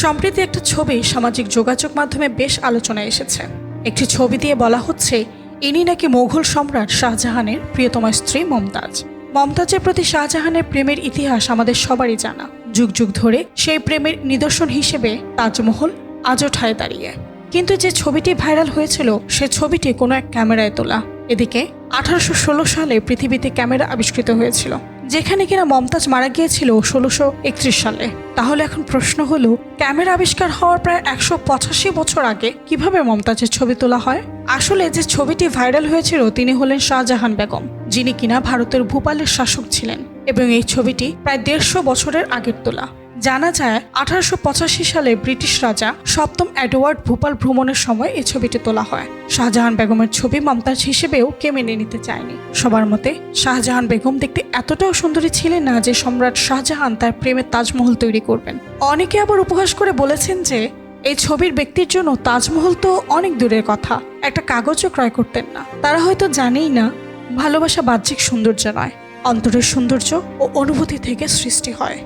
সম্প্রতি একটা ছবি সামাজিক যোগাযোগ মাধ্যমে বেশ আলোচনায় এসেছে। একটি ছবি দিয়ে বলা হচ্ছে, ইনি নাকি মোঘল সম্রাট শাহজাহানের প্রিয়তমা স্ত্রী মমতাজ। মমতাজের প্রতি শাহজাহানের প্রেমের ইতিহাস আমাদের সবারই জানা। যুগ যুগ ধরে সেই প্রেমের নিদর্শন হিসেবে তাজমহল আজও ঠায় দাঁড়িয়ে। কিন্তু যে ছবিটি ভাইরাল হয়েছিল, সে ছবিটি কোনো এক ক্যামেরায় তোলা। এদিকে আঠারোশো ষোলো সালে পৃথিবীতে ক্যামেরা আবিষ্কৃত হয়েছিল। যেখানে কিনা মমতাজ মারা গিয়েছিল ষোলোশো একত্রিশ সালে। তাহলে এখন প্রশ্ন হলো, ক্যামেরা আবিষ্কার হওয়ার প্রায় একশো পঁচাশি বছর আগে কীভাবে মমতাজের ছবি তোলা হয়? আসলে যে ছবিটি ভাইরাল হয়েছিল তিনি হলেন শাহজাহান বেগম, যিনি কিনা ভারতের ভূপালের শাসক ছিলেন এবং এই ছবিটি প্রায় দেড়শো বছরের আগের তোলা। জানা যায়, আঠারোশো পঁচাশি সালে ব্রিটিশ রাজা সপ্তম এডওয়ার্ড ভূপাল ভ্রমণের সময় এই ছবিটি তোলা হয়। শাহজাহান বেগমের ছবি মমতাজ হিসেবেও কে মেনে নিতে চায়নি। সবার মতে, শাহজাহান বেগম দেখতে এতটাও সুন্দরী ছিলেন না যে সম্রাট শাহজাহান তার প্রেমের তাজমহল তৈরি করবেন। অনেকে আবার উপহাস করে বলেছেন যে, এই ছবির ব্যক্তির জন্য তাজমহল তো অনেক দূরের কথা, একটা কাগজও ক্রয় করতেন না। তারা হয়তো জানেই না, ভালোবাসা বাহ্যিক সৌন্দর্য নয়, অন্তরের সৌন্দর্য ও অনুভূতি থেকে সৃষ্টি হয়।